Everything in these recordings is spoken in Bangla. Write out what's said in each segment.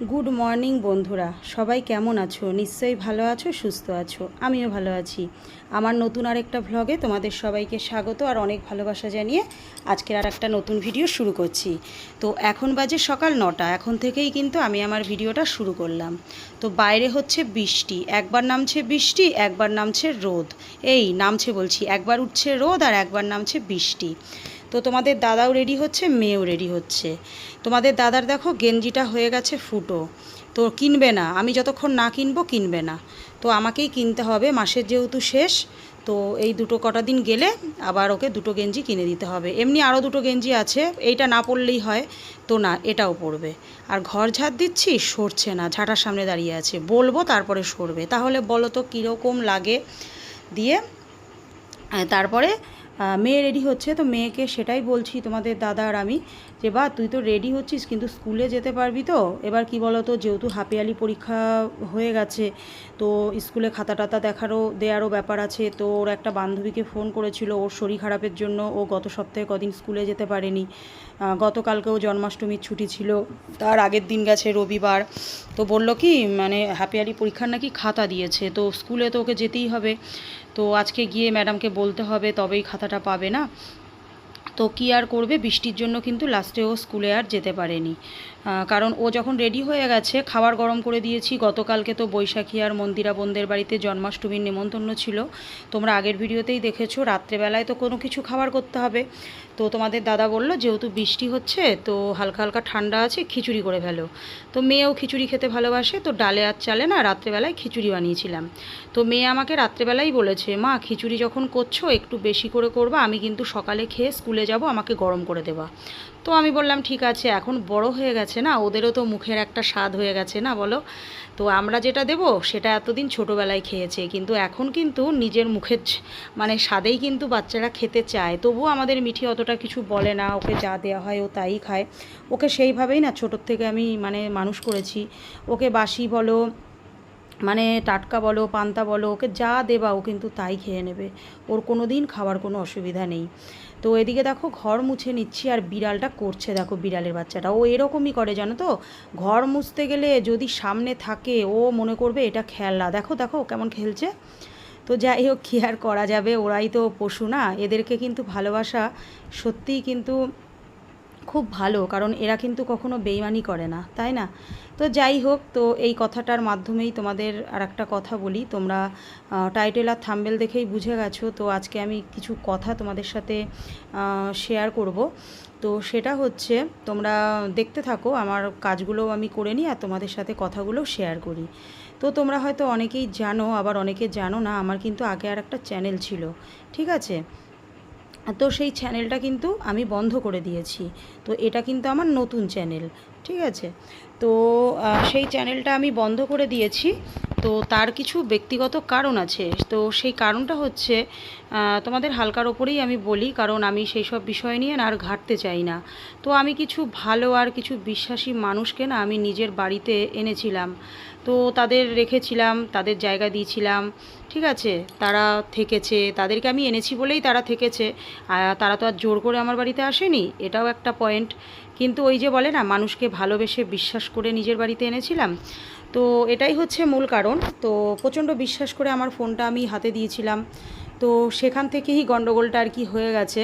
গুড মর্নিং বন্ধুরা। সবাই কেমন আছো? নিশ্চয়ই ভালো আছো, সুস্থ আছো। আমিও ভালো আছি। আমার নতুন আরেকটা ভ্লগে তোমাদের সবাইকে স্বাগত আর অনেক ভালোবাসা জানিয়ে আজকের আর একটা নতুন ভিডিও শুরু করছি। তো এখন বাজে সকাল নটা। এখন থেকেই কিন্তু আমি আমার ভিডিওটা শুরু করলাম। তো বাইরে হচ্ছে বৃষ্টি। একবার নামছে বৃষ্টি, একবার নামছে রোদ। এই, নামছে বলছি। একবার উঠছে রোদ আর একবার নামছে বৃষ্টি। তো তোমাদের দাদাও রেডি হচ্ছে, মেয়েও রেডি হচ্ছে। তোমাদের দাদার দেখো গেঞ্জিটা হয়ে গেছে ফুটো। তো কিনবে না, আমি যতক্ষণ না কিনবো কিনবে না। তো আমাকেই কিনতে হবে, মাসের যেহেতু শেষ, তো এই দুটো কটা দিন গেলে আবার ওকে দুটো গেঞ্জি কিনে দিতে হবে। এমনি আরও দুটো গেঞ্জি আছে, এইটা না পড়লেই হয়, তো না, এটাও পরবে। আর ঘর ঝাড় দিচ্ছি, সরছে না, ঝাঁটার সামনে দাঁড়িয়ে আছে। বলব তারপরে সরবে। তাহলে বলো তো কীরকম লাগে? দিয়ে তারপরে মেয়ে রেডি হচ্ছে, তো মেয়েকে সেটাই বলছি তোমাদের দাদা আর আমি যে, বা, তুই তো রেডি হচ্ছিস, কিন্তু স্কুলে যেতে পারবি তো? এবার কি বলো তো যেহেতু হাফিয়ালি পরীক্ষা হয়ে গেছে, তো স্কুলে খাতা টাতা দেখারও, দেওয়ারও ব্যাপার আছে, তো ওর একটা বান্ধবীকে ফোন করেছিল, ওর শরীর খারাপের জন্য, ও গত সপ্তাহে কদিন স্কুলে যেতে পারেনি। গতকালকেও জন্মাষ্টমীর ছুটি ছিল, তার আগের দিন গেছে রবিবার, তো বলল কি মানে হাফিয়ালি পরীক্ষার নাকি খাতা দিয়েছে, তো স্কুলে তো ওকে যেতেই হবে। তো আজকে গিয়ে ম্যাডামকে বলতে হবে, তবেই খাতাটা পাবে না। তো কী আর করবে? বৃষ্টির জন্য কিন্তু লাস্টে ও স্কুলে আর যেতে পারেনি। কারণ ও যখন রেডি হয়ে গেছে, খাবার গরম করে দিয়েছি। গতকালকে তো বৈশাখী আর মন্দিরা বোনদের বাড়িতে জন্মাষ্টমীর নেমন্তন্ন ছিল। তোমরা আগের ভিডিওতেই দেখেছ, রাত্রেবেলায় তো কোনো কিছু খাবার করতে হবে। তো তোমাদের দাদা বলল, যেহেতু বৃষ্টি হচ্ছে, তো হালকা হালকা ঠান্ডা আছে, খিচুড়ি করে ফেলো। তো মেয়েও খিচুড়ি খেতে ভালোবাসে, তো ডালে আর চালে না, রাত্রেবেলায় খিচুড়ি বানিয়েছিলাম। তো মেয়ে আমাকে রাত্রেবেলাই বলেছে, মা, খিচুড়ি যখন করছ, একটু বেশি করে করবা, আমি কিন্তু সকালে খেয়ে স্কুলে যাব, আমাকে গরম করে দেবা। তো আমি বললাম, ঠিক আছে, এখন বড় হয়ে গেছে না, ওদেরও তো মুখের একটা স্বাদ হয়ে গেছে না, বলো? তো আমরা যেটা দেব, সেটা এতদিন ছোটোবেলায় খেয়েছে, কিন্তু এখন কিন্তু নিজের মুখের মানে স্বাদেই কিন্তু বাচ্চারা খেতে চায়। তবুও আমাদের মিঠি অতটা কিছু বলে না, ওকে যা দেওয়া হয় ও তাই খায়। ওকে সেইভাবেই না ছোটোর থেকে আমি মানে মানুষ করেছি। ওকে বাসি বলো মানে টাটকা বলো, পান্তা বলো, ওকে যা দেবা ও কিন্তু তাই খেয়ে নেবে। ওর কোনো দিন খাওয়ার কোনো অসুবিধা নেই। তো এদিকে দেখো ঘর মুছে নিচ্ছি আর বিড়ালটা করছে, দেখো বিড়ালের বাচ্চাটা। ও এরকমই করে জানো তো? ঘর মুছতে গেলে যদি সামনে থাকে, ও মনে করবে এটা খেলনা। দেখো দেখো কেমন খেলছে। তো যাই হোক, কী আর করা যাবে? ওরাই তো পশু না? এদেরকে কিন্তু ভালোবাসা সত্যিই কিন্তু খুব ভালো, কারণ এরা কিন্তু কখনো বেইমানি করে না, তাই না? তো যাই হোক, তো এই কথাটার মাধ্যমেই তোমাদের আর একটা কথা বলি। তোমরা টাইটেল আর থাম্বেল দেখেই বুঝে গেছো, তো আজকে আমি কিছু কথা তোমাদের সাথে শেয়ার করব। তো সেটা হচ্ছে, তোমরা দেখতে থাকো, আমার কাজগুলোও আমি করে নিই আর তোমাদের সাথে কথাগুলো শেয়ার করি। তো তোমরা হয়তো অনেকেই জানো, আবার অনেকে জানো না, আমার কিন্তু আগে আর একটা চ্যানেল ছিল, ঠিক আছে? তো সেই চ্যানেলটা কিন্তু আমি বন্ধ করে দিয়েছি। তো এটা কিন্তু আমার নতুন চ্যানেল ঠিক আছে? তো সেই চ্যানেলটা আমি বন্ধ করে দিয়েছি। তো তার কিছু ব্যক্তিগত কারণ আছে। তো সেই কারণটা হচ্ছে তোমাদের হালকার ওপরেই আমি বলি, কারণ আমি সেই সব বিষয় নিয়ে আর ঘাটতে চাই না। তো আমি কিছু ভালো আর কিছু বিশ্বাসী মানুষকে না আমি নিজের বাড়িতে এনেছিলাম। তো তাদের রেখেছিলাম, তাদের জায়গা দিয়েছিলাম, ঠিক আছে? তারা থেকেছে, তাদেরকে আমি এনেছি বলেই তারা থেকেছে। তারা তো আর জোর করে আমার বাড়িতে আসেনি, এটাও একটা পয়েন্ট কিন্তু ওই যে বলে না, মানুষকে ভালোবেসে বিশ্বাস করে নিজের বাড়িতে এনেছিলাম তো এটাই হচ্ছে মূল কারণ। তো প্রচণ্ড বিশ্বাস করে আমার ফোনটা আমি হাতে দিয়েছিলাম। তো সেখান থেকেই গণ্ডগোলটা আর কি হয়ে গেছে।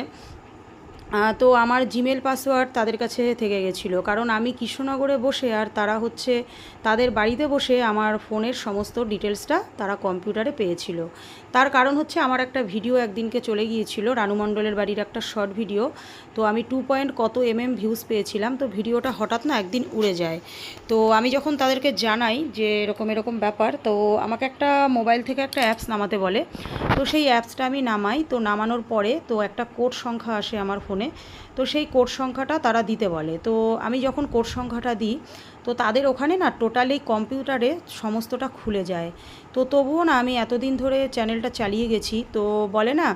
তো আমার জিমেল পাসওয়ার্ড তাদের কাছে থেকে গেছিল। কারণ আমি কৃষ্ণনগরে বসে আর তারা হচ্ছে তাদের বাড়িতে বসে আমার ফোনের সমস্ত ডিটেলসটা তারা কম্পিউটারে পেয়েছিল। তার কারণ হচ্ছে আমার একটা ভিডিও একদিনকে চলে গিয়েছিল, রানু মণ্ডলের বাড়ির একটা শর্ট ভিডিও তো আমি টু পয়েন্ট কত এম এম ভিউজ পেয়েছিলাম, তো ভিডিওটা হঠাৎ না একদিন উড়ে যায়। তো আমি যখন তাদেরকে জানাই যে এরকম এরকম ব্যাপার, তো আমাকে একটা মোবাইল থেকে একটা অ্যাপস নামাতে বলে। তো সেই অ্যাপসটা আমি নামাই, তো নামানোর পরে তো একটা কোড সংখ্যা আসে আমার ফোনে তো সেই কোড সংখ্যাটা তারা দিতে বলে। তো আমি যখন কোড সংখ্যাটা দিই, তো তাদের ওখানে না টোটালি কম্পিউটারে সমস্তটা খুলে যায়। তো তবুও না আমি এতদিন ধরে চ্যানেলটা চালিয়ে গেছি। তো বলে না,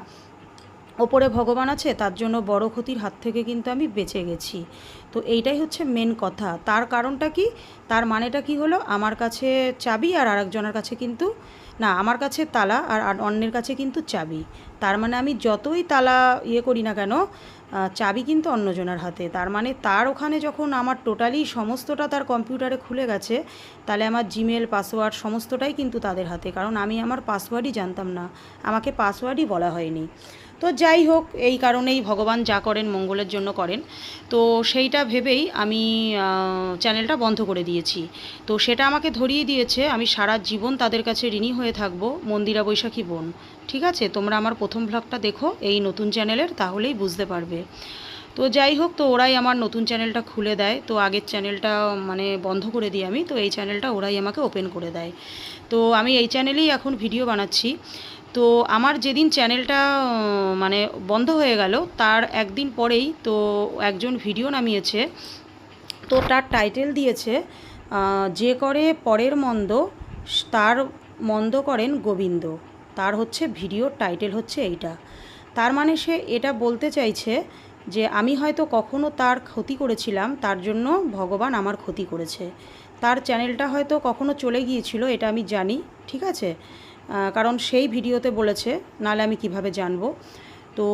ওপরে ভগবান আছে, তার জন্য বড় ক্ষতির হাত থেকে কিন্তু আমি বেঁচে গেছি। তো এইটাই হচ্ছে মেন কথা। তার কারণটা কি? তার মানেটা কি হলো? আমার কাছে চাবি আর আরেকজনের কাছে কিন্তু না, আমার কাছে তালা আর অন্যের কাছে কিন্তু চাবি। তার মানে আমি যতই তালা ইয়ে করি না কেন চাবি কিন্তু অন্যজনের হাতে। তার মানে তার ওখানে যখন আমার টোটালি সমস্তটা তার কম্পিউটারে খুলে গেছে, তাহলে আমার জিমেল, পাসওয়ার্ড সমস্তটাই কিন্তু তাদের হাতে। কারণ আমি আমার পাসওয়ার্ডই জানতাম না। আমাকে পাসওয়ার্ডই বলা হয়নি। তো যাই হোক, এই কারণেই ভগবান যা করেন মঙ্গলের জন্য করেন। তো সেইটা ভেবেই আমি চ্যানেলটা বন্ধ করে দিয়েছি। তো সেটা আমাকে ধরিয়ে দিয়েছে, আমি সারা জীবন তাদের কাছে ঋণী হয়ে থাকব মন্দিরা বৈশাখী বোন। ঠিক আছে? তোমরা আমার প্রথম ভ্লগটা দেখো, এই নতুন চ্যানেলের তাহলেই বুঝতে পারবে। তো যাই হোক, তো ওরাই আমার নতুন চ্যানেলটা খুলে দেয়। তো আগের চ্যানেলটা মানে বন্ধ করে দিই আমি। তো এই চ্যানেলটা ওরাই আমাকে ওপেন করে দেয়। তো আমি এই চ্যানেলেই এখন ভিডিও বানাচ্ছি। তো আমার যেদিন চ্যানেলটা মানে বন্ধ হয়ে গেল, তার একদিন পরেই তো একজন ভিডিও নামিয়েছে। তো তার টাইটেল দিয়েছে যে করে পরের মন্দ, তার মন্দ করেন গোবিন্দ। তার হচ্ছে ভিডিওর টাইটেল হচ্ছে এইটা। তার মানে সে এটা বলতে চাইছে যে, আমি হয়তো কখনো তার ক্ষতি করেছিলাম, তার জন্য ভগবান আমার ক্ষতি করেছে। তার চ্যানেলটা হয়তো কখনো চলে গিয়েছিল, এটা আমি জানি, ঠিক আছে? কারণ সেই ভিডিওতে বলেছে নাহলে আমি কীভাবে জানব? তো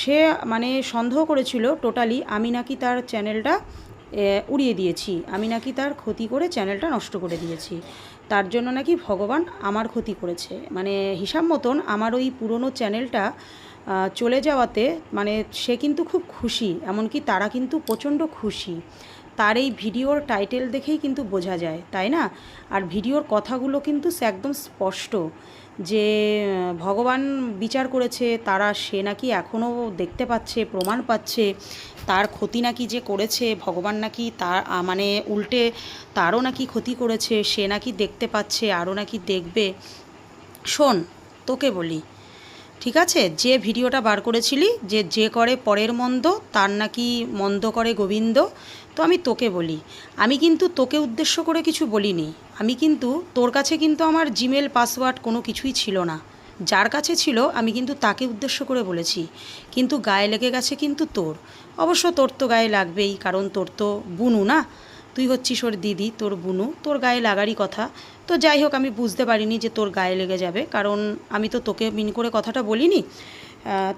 সে মানে সন্দেহ করেছিল টোটালি, আমি নাকি তার চ্যানেলটা উড়িয়ে দিয়েছি। আমি নাকি তার ক্ষতি করে চ্যানেলটা নষ্ট করে দিয়েছি। তার জন্য নাকি ভগবান আমার ক্ষতি করেছে। মানে হিসাব মতন আমার ওই পুরনো চ্যানেলটা চলে যাওয়াতে মানে সে কিন্তু খুব খুশি, এমনকি তারা কিন্তু প্রচণ্ড খুশি। তার এই ভিডিওর টাইটেল দেখেই কিন্তু বোঝা যায়, তাই না? আর ভিডিওর কথাগুলো কিন্তু সে একদম স্পষ্ট যে, ভগবান বিচার করেছে, তারা সে নাকি এখনও দেখতে পাচ্ছে, প্রমাণ পাচ্ছে, তার ক্ষতি নাকি যে করেছে, ভগবান নাকি তার মানে উল্টে তারও নাকি ক্ষতি করেছে, সে নাকি দেখতে পাচ্ছে, আরও নাকি দেখবে। শোন, তোকে বলি ঠিক আছে? যে ভিডিওটা বার করেছিলি, যে যে করে পরের মন্দ, তার নাকি মন্দ করে গোবিন্দ, তো আমি তোকে বলি। আমি কিন্তু তোকে উদ্দেশ্য করে কিছু বলিনি। আমি কিন্তু, তোর কাছে কিন্তু আমার জিমেল পাসওয়ার্ড কোনো কিছুই ছিল না। যার কাছে ছিল, আমি কিন্তু তাকে উদ্দেশ্য করে বলেছি। কিন্তু গায়ে লেগে গেছে কিন্তু তোর। অবশ্য তোর তো গায়ে লাগবেই, কারণ তোর তো বুনু না। তুই হচ্ছিস ওর দিদি, তোর বুনু। তোর গায়ে লাগারই কথা। তো যাই হোক, আমি বুঝতে পারিনি যে তোর গায়ে লেগে যাবে। কারণ আমি তো তোকে মিন করে কথাটা বলিনি।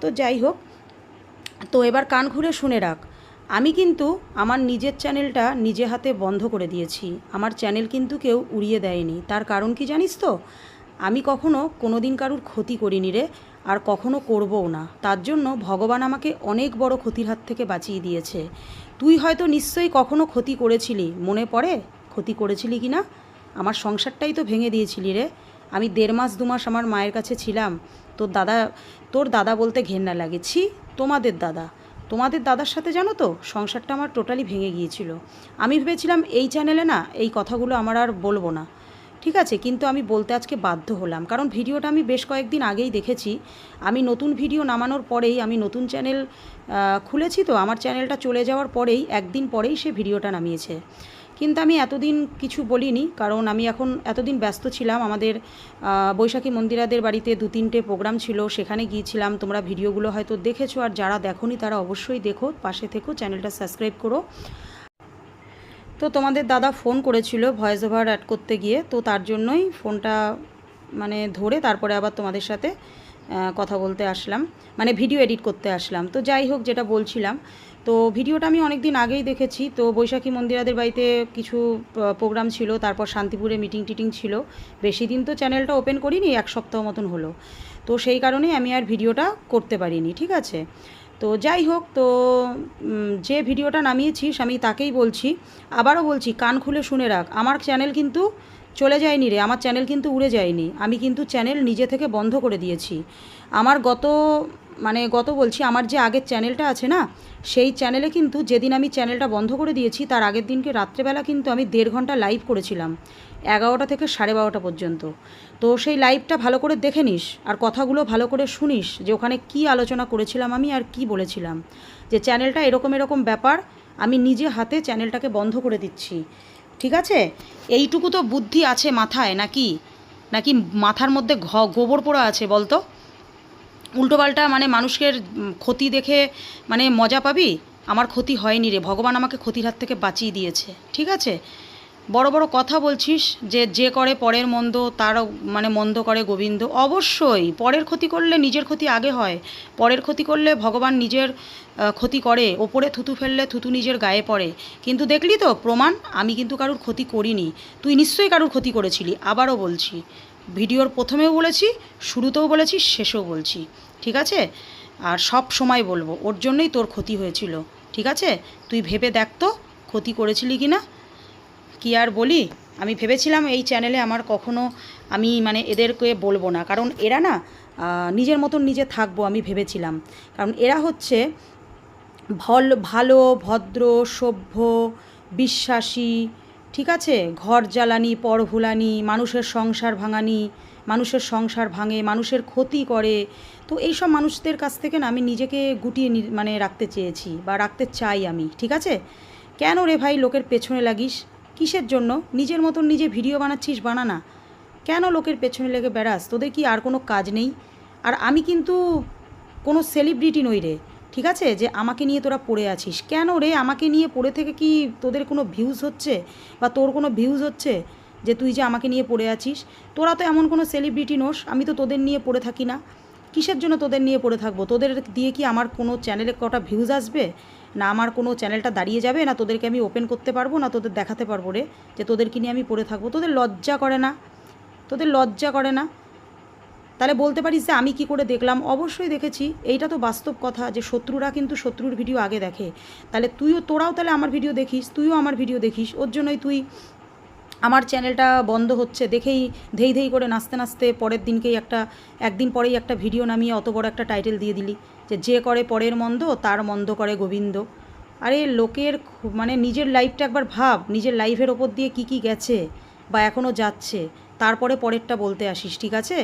তো যাই হোক। তো এবার কান খুলে শুনে রাখ। আমি কিন্তু আমার নিজের চ্যানেলটা নিজে হাতে বন্ধ করে দিয়েছি। আমার চ্যানেল কিন্তু কেউ উড়িয়ে দেয়নি। তার কারণ কি জানিস তো? আমি কখনো কোনো দিন কারুর ক্ষতি করিনি রে, আর কখনো করবও না। তার জন্য ভগবান আমাকে অনেক বড় ক্ষতির হাত থেকে বাঁচিয়ে দিয়েছে। তুই হয়তো নিশ্চয়ই কখনো ক্ষতি করেছিলি, মনে পড়ে? ক্ষতি করেছিলি কি না? আমার সংসারটাই তো ভেঙে দিয়েছিলি রে। আমি দেড় মাস, দু মাস আমার মায়ের কাছে ছিলাম। তোর দাদা তোর দাদা বলতে ঘেন্না লাগে। ছি, তোমাদের দাদা। তোমাদের দাদার সাথে জানো তো, সংসারটা আমার টোটালি ভেঙে গিয়েছিল। আমি ভেবেছিলাম এই চ্যানেলে না, এই কথাগুলো আমার আর বলব না। ঠিক আছে, কিন্তু আমি বলতে আজকে বাধ্য হলাম। কারণ ভিডিওটা আমি বেশ কয়েকদিন আগেই দেখেছি। আমি নতুন ভিডিও নামানোর পরেই আমি নতুন চ্যানেল খুলেছি তো আমার চ্যানেলটা চলে যাওয়ার পরেই, একদিন পরেই সে ভিডিওটা নামিয়েছে। কিন্তু আমি এতদিন কিছু বলিনি, কারণ আমি এখন এতদিন ব্যস্ত ছিলাম। আমাদের বৈশাখী মন্দিরাদের বাড়িতে দু তিনটে প্রোগ্রাম ছিল, সেখানে গিয়েছিলাম। তোমরা ভিডিওগুলো হয়তো দেখেছ, আর যারা দেখোনি তারা অবশ্যই দেখো, পাশে থেকো, চ্যানেলটা সাবস্ক্রাইব করো। তো তোমাদের দাদা ফোন করেছিল ভয়েস ওভার অ্যাড করতে গিয়ে, তো তার জন্যই ফোনটা মানে ধরে তারপরে আবার তোমাদের সাথে কথা বলতে আসলাম মানে ভিডিও এডিট করতে আসলাম। তো যাই হোক, যেটা বলছিলাম, তো ভিডিওটা আমি অনেক দিন আগেই দেখেছি, তো বৈশাখী মন্দিরাদের বাড়িতে কিছু প্রোগ্রাম ছিল, তারপর শান্তিপুরে মিটিং টিটিং ছিল। বেশি দিন তো চ্যানেলটা ওপেন করিনি, এক সপ্তাহ মতন হলো। তো সেই কারণেই আমি আর ভিডিওটা করতে পারিনি, ঠিক আছে? তো যাই হোক, তো যে ভিডিওটা নামিয়েছিস আমি তাকেই বলছি। আবারও বলছি, কান খুলে শুনে রাখ। আমার চ্যানেল কিন্তু চলে যায়নি রে, আমার চ্যানেল কিন্তু উড়ে যায়নি। আমি কিন্তু চ্যানেল নিজে থেকে বন্ধ করে দিয়েছি। আমার গত মানে গত বলছি, আমার যে আগের চ্যানেলটা আছে না, সেই চ্যানেলে কিন্তু যেদিন আমি চ্যানেলটা বন্ধ করে দিয়েছি, তার আগের দিনকে রাত্রেবেলা কিন্তু আমি দেড় ঘণ্টা লাইভ করেছিলাম, এগারোটা থেকে সাড়ে বারোটা পর্যন্ত। তো সেই লাইভটা ভালো করে দেখে নিস, আর কথাগুলো ভালো করে শুনিস, যে ওখানে কি আলোচনা করেছিলাম আমি আর কি বলেছিলাম। যে চ্যানেলটা এরকম এরকম ব্যাপার, আমি নিজে হাতে চ্যানেলটাকে বন্ধ করে দিচ্ছি। ঠিক আছে? এইটুকু তো বুদ্ধি আছে মাথায় নাকি? নাকি মাথার মধ্যে ঘ গোবর পোড়া আছে বলতো? উল্টোপাল্টা মানে মানুষের ক্ষতি দেখে মানে মজা পাবি? আমার ক্ষতি হয়নি রে। ভগবান আমাকে ক্ষতির হাত থেকে বাঁচিয়ে দিয়েছে। ঠিক আছে? বড় বড় কথা বলছিস যে যে করে পরের মন্দ, তার মানে মন্দ করে গোবিন্দ। অবশ্যই, পরের ক্ষতি করলে নিজের ক্ষতি আগে হয়। পরের ক্ষতি করলে ভগবান নিজের ক্ষতি করে। ওপরে থুতু ফেললে থুতু নিজের গায়ে পড়ে। কিন্তু দেখলি তো, প্রমাণ? আমি কিন্তু কারুর ক্ষতি করিনি। তুই নিশ্চয়ই কারুর ক্ষতি করেছিলি। আবারও বলছি। ভিডিওর প্রথমেও বলেছি, শুরুতেও বলেছি, শেষেও বলছি, ঠিক আছে? আর সব সময় বলব, ওর জন্যই তোর ক্ষতি হয়েছিল, ঠিক আছে? তুই ভেবে দেখ তো, ক্ষতি করেছিলি কি না কি আর বলি? আমি ভেবেছিলাম এই চ্যানেলে আমার কখনো আমি মানে এদেরকে বলব না, কারণ এরা না নিজের মতন নিজে থাকব আমি ভেবেছিলাম। কারণ এরা হচ্ছে ভল, ভালো, ভদ্র, সভ্য, বিশ্বাসী ঠিক আছে? ঘর জ্বালানি, পর ভুলানি, মানুষের সংসার ভাঙানি, মানুষের সংসার ভাঙে, মানুষের ক্ষতি করে। তো এই সব মানুষদের কাছ থেকে না আমি নিজেকে গুটিয়ে মানে রাখতে চেয়েছি বা রাখতে চাই আমি, ঠিক আছে? কেন রে ভাই লোকের পেছনে লাগিস? কিসের জন্য? নিজের মতন নিজে ভিডিও বানাচ্ছিস, বানা না। কেন লোকের পেছনে লেগে বেড়াস? তোদের কি আর কোনো কাজ নেই? আর আমি কিন্তু কোনো সেলিব্রিটি নই রে। ঠিক আছে? যে আমাকে নিয়ে তোরা পড়ে আছিস। কেন রে? আমাকে নিয়ে পড়ে থেকে কি তোদের কোনো ভিউজ হচ্ছে? বা তোর কোনো ভিউজ হচ্ছে? যে তুই যে আমাকে নিয়ে পড়ে আছিস? তোরা তো এমন কোনো সেলিব্রিটি নোস, আমি তো তোদের নিয়ে পড়ে থাকি না। কিসের জন্য তোদের নিয়ে পড়ে থাকব? তোদের দিয়ে কি আমার কোনো চ্যানেলে কটা ভিউজ আসবে? না আমার কোনো চ্যানেলটা দাঁড়িয়ে যাবে? না তোদেরকে আমি ওপেন করতে পারব? না তোদের দেখাতে পারব রে? যে তোদেরকে নিয়ে আমি পড়ে থাকব? তোদের লজ্জা করে না? তোদের লজ্জা করে না? তাহলে বলতে পারিস যে আমি কি করে দেখলাম? অবশ্যই দেখেছি। এইটা তো বাস্তব কথা যে শত্রুরা কিন্তু শত্রুর ভিডিও আগে দেখে। তাহলে তুইও, তোরাও তাহলে আমার ভিডিও দেখিস, তুইও আমার ভিডিও দেখিস। ওর জন্যই তুই আমার চ্যানেলটা বন্ধ হচ্ছে। দেখেই ধেই ধেই করে নাচতে নাচতে পরের দিনকেই একটা, একদিন পরেই একটা ভিডিও নামিয়ে অত বড় একটা টাইটেল দিয়ে দিলি। যে যে করে পরের মন্দ, তার মন্দ করে গোবিন্দ। আরে লোকের মানে নিজের লাইফটা একবার ভাব, নিজের লাইফের ওপর দিয়ে কি কি গেছে বা এখনও যাচ্ছে। তারপরে পরেরটা বলতে আসিস, ঠিক আছে?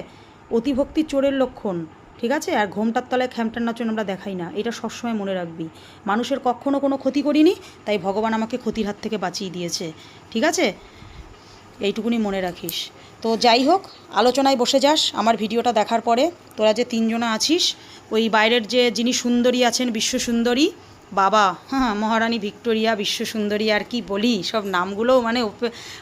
অতিভক্তি চোরের লক্ষণ, ঠিক আছে? আর ঘোমটার তলায় খ্যামটার নাচন আমরা দেখাই না, এটা সবসময় মনে রাখবি। মানুষের কখনো কোনো ক্ষতি করিনি, তাই ভগবান আমাকে ক্ষতির হাত থেকে বাঁচিয়ে দিয়েছে, ঠিক আছে? এইটুকুনি মনে রাখিস। তো যাই হোক, আলোচনায় বসে যাস, আমার ভিডিওটা দেখার পরে। তোরা যে তিনজনা আছিস, ওই বাইরের যে যিনি সুন্দরী আছেন, বিশ্ব সুন্দরী বাবা হ্যাঁ মহারানী ভিক্টোরিয়া, বিশ্ব সুন্দরী, আর কি বলি? সব নামগুলো মানে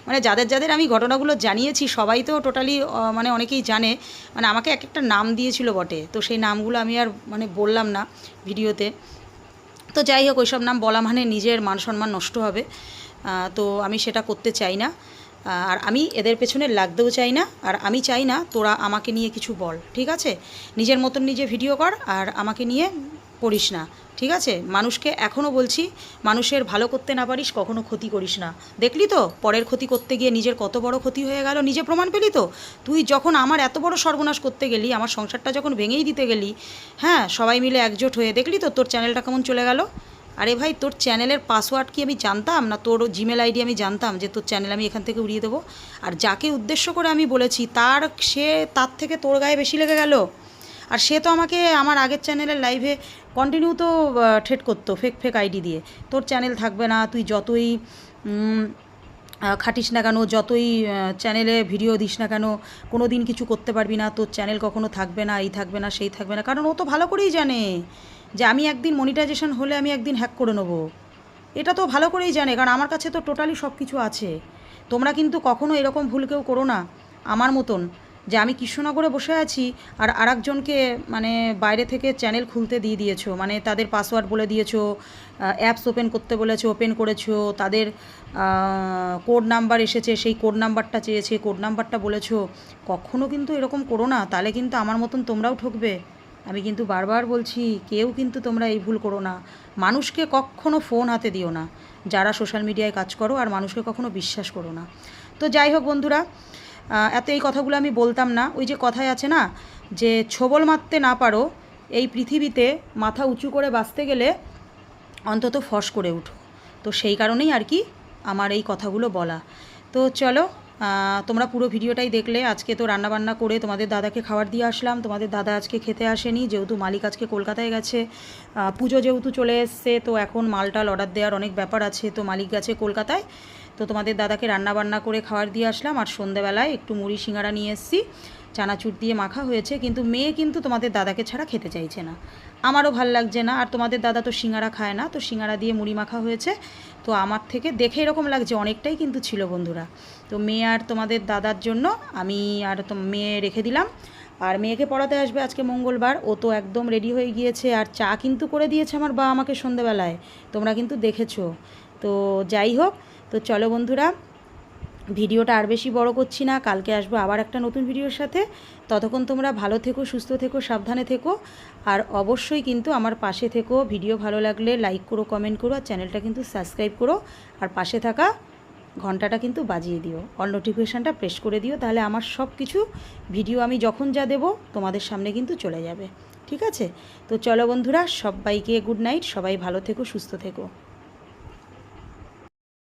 মানে যাদের যাদের আমি ঘটনাগুলো জানিয়েছি, সবাই তো টোটালি মানে অনেকেই জানে। মানে আমাকে এক একটা নাম দিয়েছিল বটে। তো সেই নামগুলো আমি আর মানে বললাম না ভিডিওতে। তো যাই হোক, ওইসব নাম বলা মানে নিজের মান সম্মান নষ্ট হবে। তো আমি সেটা করতে চাই না। আর আমি এদের পেছনে লাগতেও চাই না। আর আমি চাই না তোরা আমাকে নিয়ে কিছু বল, ঠিক আছে? নিজের মতন নিজে ভিডিও কর, আর আমাকে নিয়ে পড়িস না, ঠিক আছে? মানুষকে এখনও বলছি, মানুষের ভালো করতে না পারিস, কখনো ক্ষতি করিস না। দেখলি তো, পরের ক্ষতি করতে গিয়ে নিজের কত বড় ক্ষতি হয়ে গেল, নিজে প্রমাণ পেলি তো? তুই যখন আমার এত বড় সর্বনাশ করতে গেলি, আমার সংসারটা যখন ভেঙেই দিতে গেলি হ্যাঁ সবাই মিলে একজোট হয়ে, দেখলি তো তোর চ্যানেলটা কেমন চলে গেল? আরে ভাই, তোর চ্যানেলের পাসওয়ার্ড কি আমি জানতাম, না তোর জিমেল আইডি আমি জানতাম যে তোর চ্যানেল আমি এখান থেকে উড়িয়ে দেবো? আর যাকে উদ্দেশ্য করে আমি বলেছি, তার সে, তার থেকে তোর গায়ে বেশি লেগে গেল। আর সে তো আমাকে আমার আগের চ্যানেলের লাইভে কন্টিনিউ তো ঠেট করতো ফেক ফেক আইডি দিয়ে। তোর চ্যানেল থাকবে না, তুই যতই খাটিস না কেন, যতই চ্যানেলে ভিডিও দিস না কেন কোনো দিন কিছু করতে পারবি না, তোর চ্যানেল কখনো থাকবে না, এই থাকবে না, সেই থাকবে না, কারণ ও তো ভালো করেই জানে যে আমি একদিন মনিটাইজেশন হলে আমি একদিন হ্যাক করে নেব। এটা তো ভালো করেই জানে, কারণ আমার কাছে তো টোটালি সব কিছু আছে। তোমরা কিন্তু কখনো এরকম ভুল কেউ করো না, আমার মতন। যে আমি কৃষ্ণনগরে বসে আছি আর আরেকজনকে মানে বাইরে থেকে চ্যানেল খুলতে দিয়ে দিয়েছ মানে তাদের পাসওয়ার্ড বলে দিয়েছ অ্যাপস ওপেন করতে বলেছ ওপেন করেছ, তাদের কোড নাম্বার এসেছে, সেই কোড নাম্বারটা চেয়েছে কোড নাম্বারটা বলেছ, কখনো কিন্তু এরকম করো না, তাহলে কিন্তু আমার মতন তোমরাও ঠকবে। আমি কিন্তু বারবার বলছি, কেউ কিন্তু তোমরা এই ভুল করো না। মানুষকে কখনো ফোন হাতে দিও না। যারা সোশ্যাল মিডিয়ায় কাজ করো, আর মানুষকে কখনো বিশ্বাস করো না। তো যাই হোক বন্ধুরা এত এই কথাগুলো আমি বলতাম না। ওই যে কথায় আছে না যে, ছোবল মারতে না পারো, এই পৃথিবীতে মাথা উঁচু করে বাঁচতে গেলে অন্তত ফস করে উঠো। তো সেই কারণেই আর কি আমার এই কথাগুলো বলা। তো চলো তোমরা পুরো ভিডিওটাই দেখলে। আজকে তো রান্নাবান্না করে তোমাদের দাদাকে খাবার দিয়ে আসলাম। তোমাদের দাদা আজকে খেতে আসেনি, যেহেতু মালিক আজকে কলকাতায় গেছে। পুজো যেহেতু চলে এসছে, তো এখন মালটাল অর্ডার দেওয়ার অনেক ব্যাপার আছে। তো মালিক গেছে কলকাতায়। তো তোমাদের দাদাকে রান্না বান্না করে খাবার দিয়ে আসলাম। আর সন্ধেবেলায় একটু মুড়ি সিঙ্গারা নিয়ে এসেছি। চানাচুর দিয়ে মাখা হয়েছে, কিন্তু মেয়ে কিন্তু তোমাদের দাদাকে ছাড়া খেতে চাইছে না। আমারও ভালো লাগছে না। আর তোমাদের দাদা তো সিঙ্গারা খায় না, তো সিঙ্গারা দিয়ে মুড়ি মাখা হয়েছে। তো আমার থেকে দেখে এরকম লাগছে, অনেকটাই কিন্তু ছিল বন্ধুরা। তো মেয়ে আর তোমাদের দাদার জন্য আমি আর মেয়ে রেখে দিলাম। আর মেয়েকে পড়াতে আসবে আজকে মঙ্গলবার। ও তো একদম রেডি হয়ে গিয়েছে। আর চা কিন্তু করে দিয়েছে আমার বা আমাকে সন্ধেবেলায় তোমরা কিন্তু দেখেছ। তো যাই হোক তো চলো বন্ধুরা, ভিডিওটা আর বেশি বড় করছি না, কালকে আসব আবার একটা নতুন ভিডিওর সাথে। ততক্ষণ তোমরা ভালো থেকো, সুস্থ থেকো, সাবধানে থেকো, আর অবশ্যই কিন্তু আমার পাশে থেকো। ভিডিও ভালো লাগলে লাইক করো, কমেন্ট করো, আর চ্যানেলটা কিন্তু সাবস্ক্রাইব করো, আর পাশে থাকা ঘন্টাটা কিন্তু বাজিয়ে দিও। অল নোটিফিকেশানটা প্রেস করে দিও, তাহলে আমার সব কিছু ভিডিও আমি যখন যা দেবো তোমাদের সামনে কিন্তু চলে যাবে। ঠিক আছে? তো চলো বন্ধুরা, সবাইকে গুড নাইট, সবাই ভালো থেকো, সুস্থ থেকো।